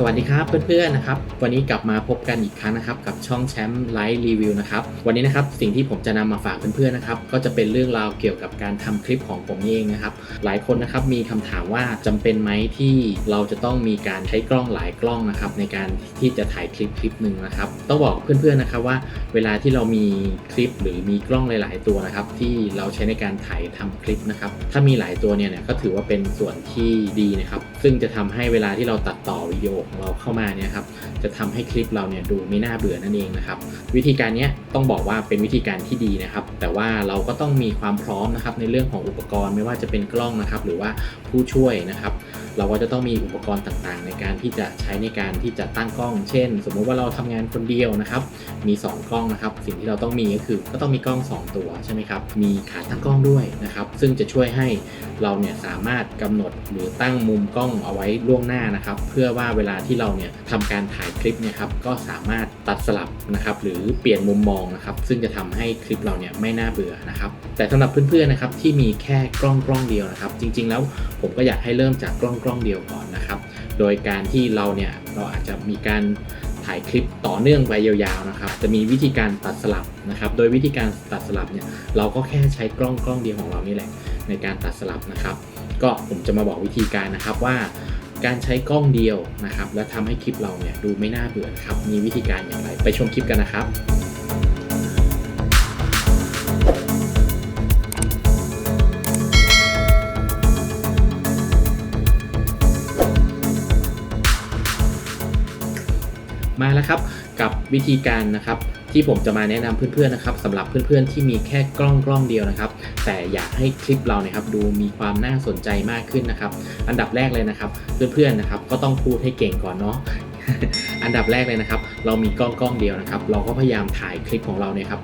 สวัสดีครับเพื่อนๆนะครับวันนี้กลับมาพบกันอีกครั้งนะครับกับช่องแชมป์ไลฟ์รีวิวนะครับวันนี้นะครับสิ่งที่ผมจะนำมาฝากเพื่อนๆนะครับก็จะเป็นเรื่องราวเกี่ยวกับการทำคลิปของผมเองนะครับหลายคนนะครับมีคำถามว่าจำเป็นไหมที่เราจะต้องมีการใช้กล้องหลายกล้องนะครับในการที่จะถ่ายคลิปคลิปหนึ่งนะครับต้องบอกเพื่อนๆนะครับว่า เวลาที่เรามีคลิปหรือมีกล้องหลาย ๆ ตัวนะครับที่เราใช้ในการถ่ายทำคลิปนะครับถ้ามีหลายตัวเนี่ยเนี่ยก็ถือว่าเป็นส่วนที่ดีนะครับซึ่งจะทำให้เวลาที่เราตัดต่อวิดีโอของเราเข้ามาเนี่ยครับจะทำให้คลิปเราเนี่ยดูไม่น่าเบื่อนั่นเองนะครับวิธีการนี้ต้องบอกว่าเป็นวิธีการที่ดีนะครับ แต่ว่าเราก็ต้องมีความพร้อมนะครับในเรื่องของอุปกรณ์ไม่ว่าจะเป็นกล้องนะครับ หรือว่าผู้ช่วยนะครับ เราก็จะต้องมีอุปกรณ์ต่างๆ ในการที่จะใช้ในการที่จะตั้งกล้อง เช่น สมมุติว่าเราทำงานคนเดียวนะครับ มี 2 กล้องนะครับ สิ่งที่เราต้องมีก็คือก็ต้องมีกล้อง 2 ตัวใช่ไหมครับ มีขาตั้งกล้องด้วยนะครับ ซึ่งจะช่วยให้เราเนี่ยสามารถกำหนดหรือตั้งมุมกล้องเอาไว้ล่วงหน้านะครับ เพื่อว่าเวลาที่เราเนี่ยทำการถ่ายคลิปเนี่ยครับก็สามารถตัดสลับนะครับ หรือเปลี่ยนมุมมองนะครับ ซึ่งจะทำให้คลิปเราเนี่ยไม่น่าเบื่อนะครับ แต่สำหรับเพื่อนๆนะครับที่มีแค่กล้องกล้องเดียวนะครับ จริง ๆ แล้วผมก็อยากให้เริ่มจากกล้องกล้องเดียวก่อนนะครับ โดยการที่เราเนี่ยเราอาจจะมีการถ่ายคลิปต่อเนื่องไปยาวๆนะครับ จะมีวิธีการตัดสลับนะครับ โดยวิธีการตัดสลับเนี่ยเราก็แค่ใช้กล้องกล้องเดียวของเรานี่แหละในการตัดสลับนะครับ ก็ผมจะมาบอกวิธีการนะครับว่าการใช้กล้องเดียวนะครับ และทำให้คลิปเราเนี่ยดูไม่น่าเบื่อครับ มีวิธีการอย่างไรไปชมคลิปกันนะครับ ครับกับวิธีการนะครับที่ผมจะมาแนะนำเพื่อนๆนะครับสำหรับเพื่อนๆที่มีแค่กล้องกล้องเดียวนะครับ แต่อยากให้คลิปเราเนี่ยครับดูมีความน่าสนใจมากขึ้นนะครับ อันดับแรกเลยนะครับ เพื่อนๆนะครับก็ต้องพูดให้เก่งก่อนเนาะ อันดับแรกเลยนะครับ เรามีกล้องกล้องเดียวนะครับ เราก็พยายามถ่ายคลิปของเราเนี่ยครับ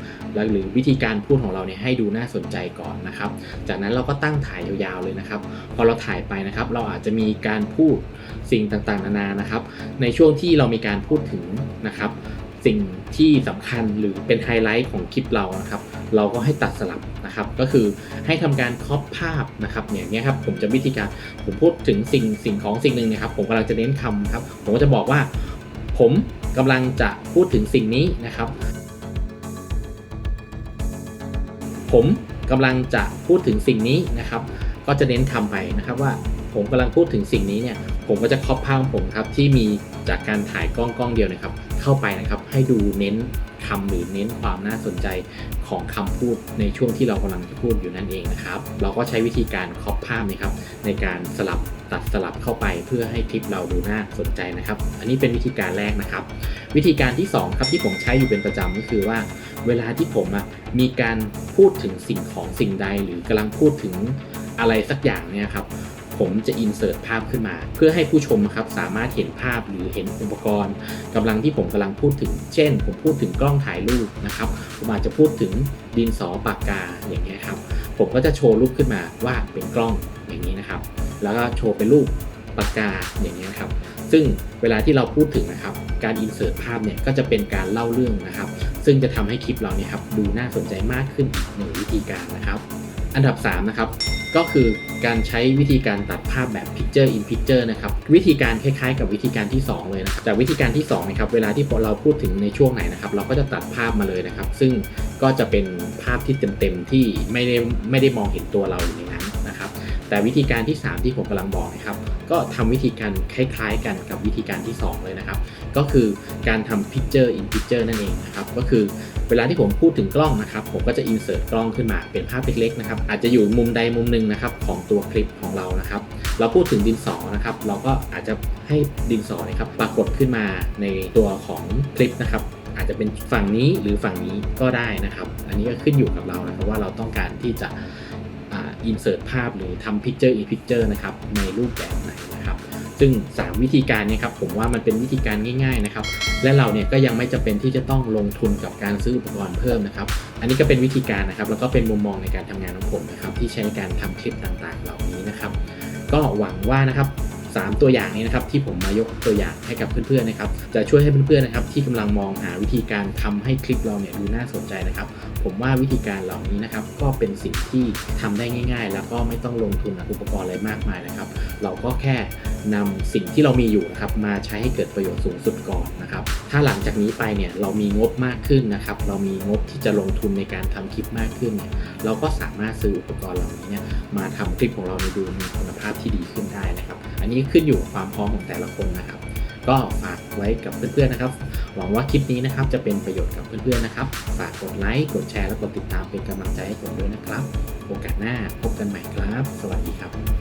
หรือวิธีการพูดของเราเนี่ยให้ดูน่าสนใจก่อนนะครับ จากนั้นเราก็ตั้งถ่ายยาวๆเลยนะครับ พอเราถ่ายไปนะครับ เราอาจจะมีการพูดสิ่งต่างๆ นานานะครับ ในช่วงที่เรามีการพูดถึงนะครับ สิ่งที่สำคัญหรือเป็นไฮไลท์ของคลิปเรานะครับ เราก็ให้ตัดสลับนะครับ ก็คือให้ทำการครอปภาพนะครับเนี่ยเนี่ยครับผมจะวิธีการผมพูดถึงสิ่งสิ่งของสิ่งหนึ่งนะครับ ผมกำลังจะเน้นคำครับ ผมก็จะบอกว่า ผมกำลังจะพูดถึงสิ่งนี้นะครับ ผมกำลังจะพูดถึงสิ่งนี้นะครับ ก็จะเน้นคำไปนะครับว่า ผมกำลังพูดถึงสิ่งนี้เนี่ยผมก็จะครอปภาพของผมครับที่มีจากการถ่ายกล้องกล้องเดียวนะครับ เข้าไปนะครับให้ดูเน้นคำหรือเน้นความน่าสนใจของคำพูดในช่วงที่เรากำลังจะพูดอยู่นั่นเองนะครับ เราก็ใช้วิธีการครอปภาพนี้ครับ ในการสลับตัดสลับเข้าไปเพื่อให้คลิปเราดูน่าสนใจนะครับ อันนี้เป็นวิธีการแรกนะครับ วิธีการที่สองครับที่ผมใช้อยู่เป็นประจำก็คือว่า เวลาที่ผมมีการพูดถึงสิ่งของสิ่งใด หรือกำลังพูดถึงอะไรสักอย่างเนี่ยครับ ผมจะอินเสิร์ตภาพขึ้นมา เพื่อให้ผู้ชมครับสามารถเห็นภาพหรือเห็นอุปกรณ์กำลังที่ผมกำลังพูดถึง เช่น ผมพูดถึงกล้องถ่ายรูปนะครับ ผมอาจจะพูดถึงดินสอปากกาอย่างเงี้ยครับ ผมก็จะโชว์รูปขึ้นมาว่าเป็นกล้องอย่างนี้นะครับ แล้วก็โชว์เป็นรูปปากกาอย่างเงี้ยครับ ซึ่งเวลาที่เราพูดถึงนะครับ การอินเสิร์ตภาพเนี่ยก็จะเป็นการเล่าเรื่องนะครับ ซึ่งจะทำให้คลิปเราเนี่ยครับดูน่าสนใจมากขึ้นอีกหนึ่งวิธีการนะครับ อันดับ 3 นะครับ ก็คือการใช้วิธีการตัดภาพแบบ Picture in Picture นะครับ วิธีการคล้ายๆ กับวิธีการที่ 2 เลยนะแต่วิธีการที่2นะครับเวลาที่เราพูดถึงในช่วงไหนนะครับ เราก็จะตัดภาพมาเลยนะครับ ซึ่งก็จะเป็นภาพที่เต็มๆที่ไม่ได้ไม่ได้มองเห็นตัวเราอยู่ในนั้นนะครับ แต่วิธีการที่ 3 ที่ผมกำลังบอกนะครับ ก็ทำวิธีการคล้ายๆ กันกับวิธีการที่ 2 เลยนะครับ ก็คือการทำ picture in picture นั่นเองนะครับ ก็คือเวลาที่ผมพูดถึงกล้องนะครับ ผมก็จะ insert กล้องขึ้นมาเป็นภาพเล็กๆนะครับ อาจจะอยู่มุมใดมุมหนึ่งนะครับของตัวคลิปของเรานะครับ เราพูดถึงดินสอนะครับ เราก็อาจจะให้ดินสอนะครับปรากฏขึ้นมาในตัวของคลิปนะครับอาจจะเป็นฝั่งนี้หรือฝั่งนี้ก็ได้นะครับ อันนี้ก็ขึ้นอยู่กับเรานะครับว่าเราต้องการที่จะ อินเสิร์ตภาพหรือทำ picture in picture นะครับในรูปแบบไหนนะครับ ซึ่ง 3 วิธีการเนี้ครับผมว่ามันเป็นวิธีการง่าย ๆนะครับ และเราเนี่ยก็ยังไม่จำเป็นที่จะต้องลงทุนกับการซื้ออุปกรณ์เพิ่มนะครับ อันนี้ก็เป็นวิธีการนะครับ แล้วก็เป็นมุมมองในการทำงานของผมนะครับ ที่ใช้ในการทำคลิปต่างๆ เหล่านี้นะครับ ก็หวังว่านะครับ3 ตัวอย่างนี้นะครับที่ผมมายกตัวอย่างให้กับเพื่อนๆนะครับจะช่วยให้เพื่อนๆนะครับที่กำลังมองหาวิธีการทำให้คลิปเราเนี่ยดูน่าสนใจนะครับ ผมว่าวิธีการเหล่านี้นะครับก็เป็นสิ่งที่ทำได้ง่าย ๆ แล้วก็ไม่ต้องลงทุนอุปกรณ์อะไรมากมายนะครับ เราก็แค่นำสิ่งที่เรามีอยู่นะครับมาใช้ให้เกิดประโยชน์สูงสุดก่อนนะครับ ถ้าหลังจากนี้ไปเนี่ยเรามีงบมากขึ้นนะครับ เรามีงบที่จะลงทุนในการทำคลิปมากขึ้นเนี่ยเราก็สามารถซื้ออุปกรณ์เหล่านี้เนี่ยมาทำคลิปของเราในดูมีคุณภาพที่ดีขึ้นได้นะครับ อันนี้ขึ้นอยู่กับความพร้อมของแต่ละคนนะครับ ก็ฝาก ไว้กับเพื่อนๆนะครับ หวังว่าคลิปนี้นะครับจะเป็นประโยชน์กับเพื่อนๆนะครับ ฝากกดไลค์ กดแชร์ และกดติดตามเป็นกำลังใจให้ผมด้วยนะครับ โอกาสหน้าพบกันใหม่ครับ สวัสดีครับ